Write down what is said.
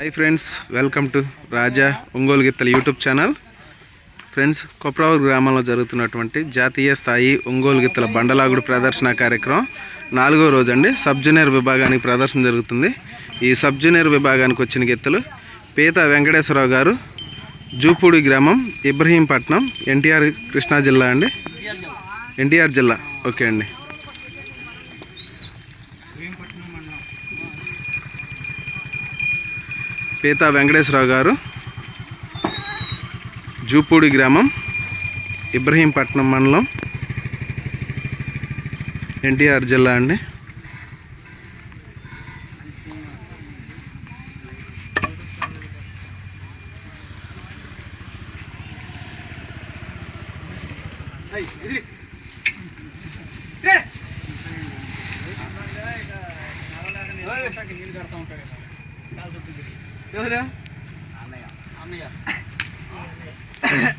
Hi friends welcome to Raja Ongole గిత్తల YouTube channel friends Kopravuru గ్రామంలో జరుగుతున్నటువంటి జాతీయ స్థాయి ఒంగోలు గిత్తల బండలాగుడు ప్రదర్శన కార్యక్రమం. నాలుగో రోజు అండి సబ్ జూనియర్ విభాగానికి ప్రదర్శన జరుగుతుంది. ఈ సబ్ జూనియర్ విభాగానికి వచ్చిన గిత్తలు పీత వెంకటేశ్వరరావు గారు జూపూడి గ్రామం ఇబ్రహీంపట్నం ఎన్టీఆర్ కృష్ణా జిల్లా అండి. ఎన్టీఆర్ జిల్లా. ఓకే అండి. పేతా వెంకటేశ్వరరావు గారు జూపూడి గ్రామం ఇబ్రహీంపట్నం మండలం ఎన్టీఆర్ జిల్లా అండి. నీళ్ళు కడతా ఉంటాడు ఎవరు? అన్నయ్య. అన్నయ్య.